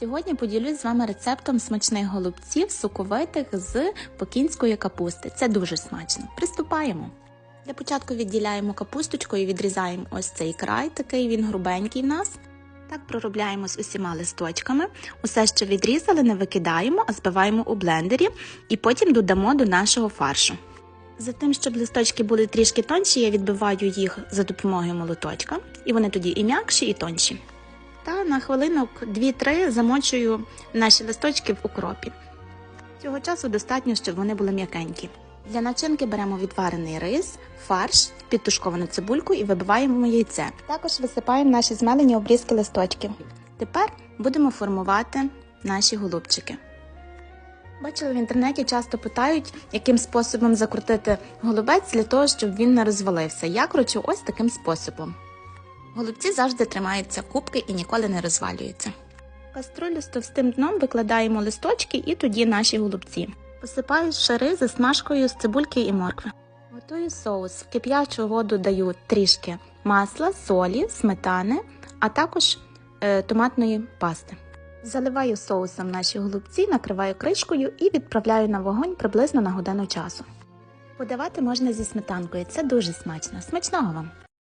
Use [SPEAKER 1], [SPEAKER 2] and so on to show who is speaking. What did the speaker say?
[SPEAKER 1] Сьогодні поділюсь з вами рецептом смачних голубців соковитих з покінської капусти. Це дуже смачно. Приступаємо. Для початку відділяємо капусточку і відрізаємо ось цей край, такий він грубенький в нас. Так проробляємо з усіма листочками. Усе, що відрізали, не викидаємо, а збиваємо у блендері і потім додамо до нашого фаршу. За тим, щоб листочки були трішки тонші, я відбиваю їх за допомогою молоточка, і вони тоді і м'якші, і тонші. Та на хвилинок 2-3 замочую наші листочки в укропі. Цього часу достатньо, щоб вони були м'якенькі. Для начинки беремо відварений рис, фарш, підтушковану цибульку і вибиваємо яйце. Також висипаємо наші змелені обрізки листочків. Тепер будемо формувати наші голубчики. Бачила в інтернеті часто питають, яким способом закрутити голубець для того, щоб він не розвалився. Я кручу ось таким способом. Голубці завжди тримаються кубки і ніколи не розвалюються. В Каструлю з товстим дном викладаємо листочки і тоді наші голубці. Посипаю шари засмажкою з цибульки і моркви. Готую соус. В кип'ячу воду даю трішки масла, солі, сметани, а також е, томатної пасти. Заливаю соусом наші голубці, накриваю кришкою і відправляю на вогонь приблизно на годину часу. Подавати можна зі сметанкою, це дуже смачно. Смачного вам!